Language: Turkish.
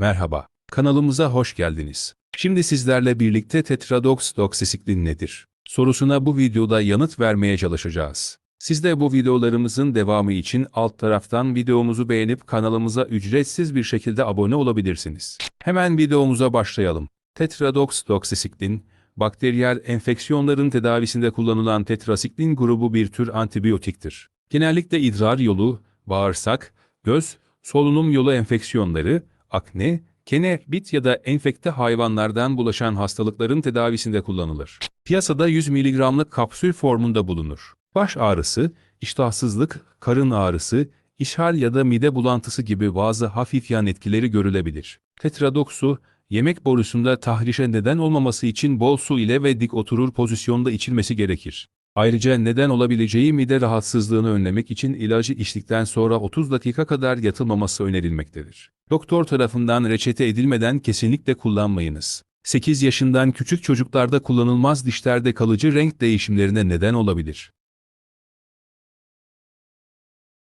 Merhaba, kanalımıza hoş geldiniz. Şimdi sizlerle birlikte tetradoksdoksisiklin nedir? Sorusuna bu videoda yanıt vermeye çalışacağız. Siz de bu videolarımızın devamı için alt taraftan videomuzu beğenip kanalımıza ücretsiz bir şekilde abone olabilirsiniz. Hemen videomuza başlayalım. Tetradoksdoksisiklin, bakteriyel enfeksiyonların tedavisinde kullanılan tetrasiklin grubu bir tür antibiyotiktir. Genellikle idrar yolu, bağırsak, göz, solunum yolu enfeksiyonları, akne, kene, bit ya da enfekte hayvanlardan bulaşan hastalıkların tedavisinde kullanılır. Piyasada 100 mg'lık kapsül formunda bulunur. Baş ağrısı, iştahsızlık, karın ağrısı, ishal ya da mide bulantısı gibi bazı hafif yan etkileri görülebilir. Tetradoksu, yemek borusunda tahrişe neden olmaması için bol su ile ve dik oturur pozisyonda içilmesi gerekir. Ayrıca neden olabileceği mide rahatsızlığını önlemek için ilacı içtikten sonra 30 dakika kadar yatılmaması önerilmektedir. Doktor tarafından reçete edilmeden kesinlikle kullanmayınız. 8 yaşından küçük çocuklarda kullanılmaz dişlerde kalıcı renk değişimlerine neden olabilir.